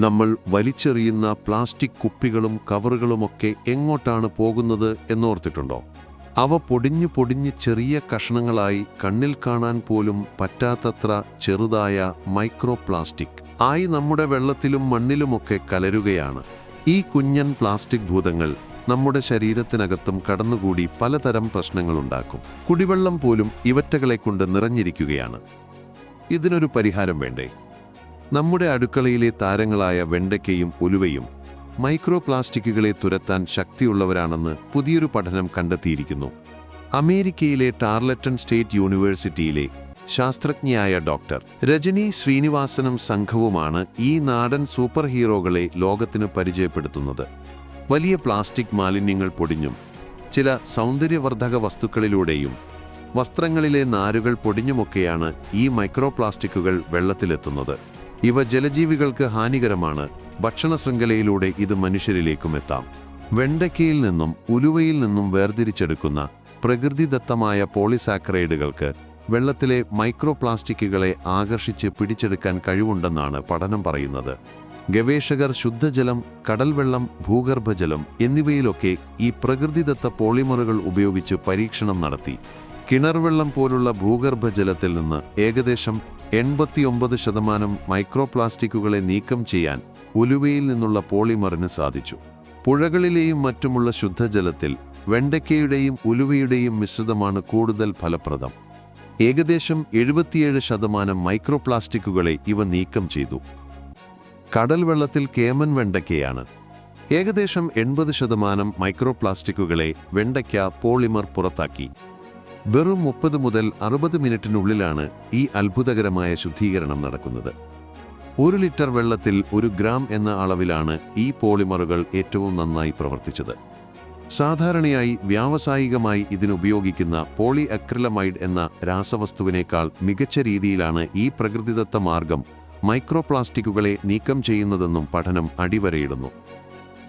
നമ്മൾ വലിച്ചെറിയുന്ന പ്ലാസ്റ്റിക് കുപ്പികളും കവറുകളുമൊക്കെ എങ്ങോട്ടാണ് പോകുന്നത് എന്നോർത്തിട്ടുണ്ടോ? അവ പൊടിഞ്ഞു പൊടിഞ്ഞ് ചെറിയ കഷണങ്ങളായി കണ്ണിൽ കാണാൻ പോലും പറ്റാത്തത്ര ചെറുതായ മൈക്രോ പ്ലാസ്റ്റിക് ആയി നമ്മുടെ വെള്ളത്തിലും മണ്ണിലുമൊക്കെ കലരുകയാണ്. ഈ കുഞ്ഞൻ പ്ലാസ്റ്റിക് ഭൂതങ്ങൾ നമ്മുടെ ശരീരത്തിനകത്തും കടന്നുകൂടി പലതരം പ്രശ്നങ്ങളുണ്ടാക്കും കുടിവെള്ളം പോലും ഇവറ്റകളെ കൊണ്ട് നിറഞ്ഞിരിക്കുകയാണ്. ഇതിനൊരു പരിഹാരം വേണ്ടേ? നമ്മുടെ അടുക്കളയിലെ താരങ്ങളായ വെണ്ടയ്ക്കയും ഉലുവയും മൈക്രോ പ്ലാസ്റ്റിക്കുകളെ തുരത്താൻ ശക്തിയുള്ളവരാണെന്ന് പുതിയൊരു പഠനം കണ്ടെത്തിയിരിക്കുന്നു. അമേരിക്കയിലെ ടാർലറ്റൺ സ്റ്റേറ്റ് യൂണിവേഴ്സിറ്റിയിലെ ശാസ്ത്രജ്ഞയായ ഡോക്ടർ രജനി ശ്രീനിവാസനും സംഘവുമാണ് ഈ നാടൻ സൂപ്പർ ഹീറോകളെ ലോകത്തിന് പരിചയപ്പെടുത്തുന്നത്. വലിയ പ്ലാസ്റ്റിക് മാലിന്യങ്ങൾ പൊടിഞ്ഞും ചില സൗന്ദര്യവർദ്ധക വസ്തുക്കളിലൂടെയും വസ്ത്രങ്ങളിലെ നാരുകൾ പൊടിഞ്ഞുമൊക്കെയാണ് ഈ മൈക്രോ പ്ലാസ്റ്റിക്കുകൾ വെള്ളത്തിലെത്തുന്നത്. ഇവ ജലജീവികൾക്ക് ഹാനികരമാണ്. ഭക്ഷണ ശൃംഖലയിലൂടെ ഇത് മനുഷ്യരിലേക്കും എത്താം. വെണ്ടയ്ക്കയിൽ നിന്നും ഉലുവയിൽ നിന്നും വേർതിരിച്ചെടുക്കുന്ന പ്രകൃതിദത്തമായ പോളിസാക്രൈഡുകൾക്ക് വെള്ളത്തിലെ മൈക്രോപ്ലാസ്റ്റിക്കുകളെ ആകർഷിച്ച് പിടിച്ചെടുക്കാൻ കഴിവുണ്ടെന്നാണ് പഠനം പറയുന്നത്. ഗവേഷകർ ശുദ്ധജലം കടൽവെള്ളം ഭൂഗർഭജലം എന്നിവയിലൊക്കെ ഈ പ്രകൃതിദത്ത പോളിമറുകൾ ഉപയോഗിച്ച് പരീക്ഷണം നടത്തി. കിണർവെള്ളം പോലുള്ള ഭൂഗർഭജലത്തിൽ നിന്ന് ഏകദേശം എൺപത്തിയൊമ്പത് ശതമാനം മൈക്രോപ്ലാസ്റ്റിക്കുകളെ നീക്കം ചെയ്യാൻ ഉലുവയിൽ നിന്നുള്ള പോളിമറിന് സാധിച്ചു. പുഴകളിലെയും മറ്റുമുള്ള ശുദ്ധജലത്തിൽ വെണ്ടയ്ക്കയുടെയും ഉലുവയുടെയും മിശ്രിതമാണ് കൂടുതൽ ഫലപ്രദം. ഏകദേശം എഴുപത്തിയേഴ് ശതമാനം മൈക്രോപ്ലാസ്റ്റിക്കുകളെ ഇവ നീക്കം ചെയ്തു. കടൽ വെള്ളത്തിൽ കേമൻ വെണ്ടയ്ക്കയാണ്. ഏകദേശം എൺപത് ശതമാനം മൈക്രോപ്ലാസ്റ്റിക്കുകളെ വെണ്ടയ്ക്ക പോളിമർ പുറത്താക്കി. വെറും മുപ്പത് മുതൽ അറുപത് മിനിറ്റിനുള്ളിലാണ് ഈ അത്ഭുതകരമായ ശുദ്ധീകരണം നടക്കുന്നത്. ഒരു ലിറ്റർ വെള്ളത്തിൽ ഒരു ഗ്രാം എന്ന അളവിലാണ് ഈ പോളിമറുകൾ ഏറ്റവും നന്നായി പ്രവർത്തിച്ചത്. സാധാരണയായി വ്യാവസായികമായി ഇതിനുപയോഗിക്കുന്ന പോളി അക്രിലമൈഡ് എന്ന രാസവസ്തുവിനേക്കാൾ മികച്ച രീതിയിലാണ് ഈ പ്രകൃതിദത്ത മാർഗം മൈക്രോപ്ലാസ്റ്റിക്കുകളെ നീക്കം ചെയ്യുന്നതെന്നും പഠനം അടിവരയിടുന്നു.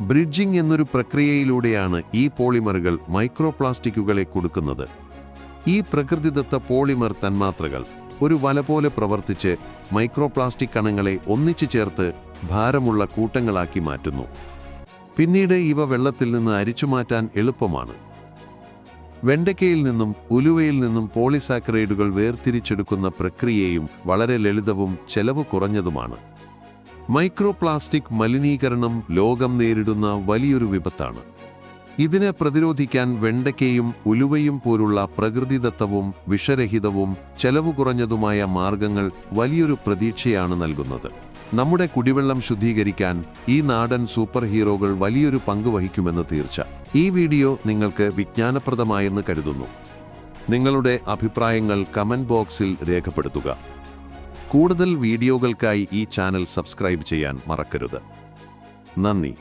ബ്രിഡ്ജിംഗ് എന്നൊരു പ്രക്രിയയിലൂടെയാണ് ഈ പോളിമറുകൾ മൈക്രോപ്ലാസ്റ്റിക്കുകളെ കൊടുക്കുന്നത്. ഈ പ്രകൃതിദത്ത പോളിമർ തന്മാത്രകൾ ഒരു വല പോലെ പ്രവർത്തിച്ച് മൈക്രോപ്ലാസ്റ്റിക് കണങ്ങളെ ഒന്നിച്ചു ചേർത്ത് ഭാരമുള്ള കൂട്ടങ്ങളാക്കി മാറ്റുന്നു. പിന്നീട് ഇവ വെള്ളത്തിൽ നിന്ന് അരിച്ചുമാറ്റാൻ എളുപ്പമാണ്. വെണ്ടയ്ക്കയിൽ നിന്നും ഉലുവയിൽ നിന്നും പോളിസാക്കറൈഡുകൾ വേർതിരിച്ചെടുക്കുന്ന പ്രക്രിയയും വളരെ ലളിതവും ചെലവ് കുറഞ്ഞതുമാണ്. മൈക്രോപ്ലാസ്റ്റിക് മലിനീകരണം ലോകം നേരിടുന്ന വലിയൊരു വിപത്താണ്. ഇതിനെ പ്രതിരോധിക്കാൻ വെണ്ടയ്ക്കയും ഉലുവയും പോലുള്ള പ്രകൃതിദത്തവും വിഷരഹിതവും ചെലവ് കുറഞ്ഞതുമായ മാർഗങ്ങൾ വലിയൊരു പ്രതീക്ഷയാണ് നൽകുന്നത്. നമ്മുടെ കുടിവെള്ളം ശുദ്ധീകരിക്കാൻ ഈ നാടൻ സൂപ്പർ ഹീറോകൾ വലിയൊരു പങ്ക് വഹിക്കുമെന്ന് തീർച്ച. ഈ വീഡിയോ നിങ്ങൾക്ക് വിജ്ഞാനപ്രദമായെന്ന് കരുതുന്നു. നിങ്ങളുടെ അഭിപ്രായങ്ങൾ കമന്റ് ബോക്സിൽ രേഖപ്പെടുത്തുക. കൂടുതൽ വീഡിയോകൾക്കായി ഈ ചാനൽ സബ്സ്ക്രൈബ് ചെയ്യാൻ മറക്കരുത്. നന്ദി.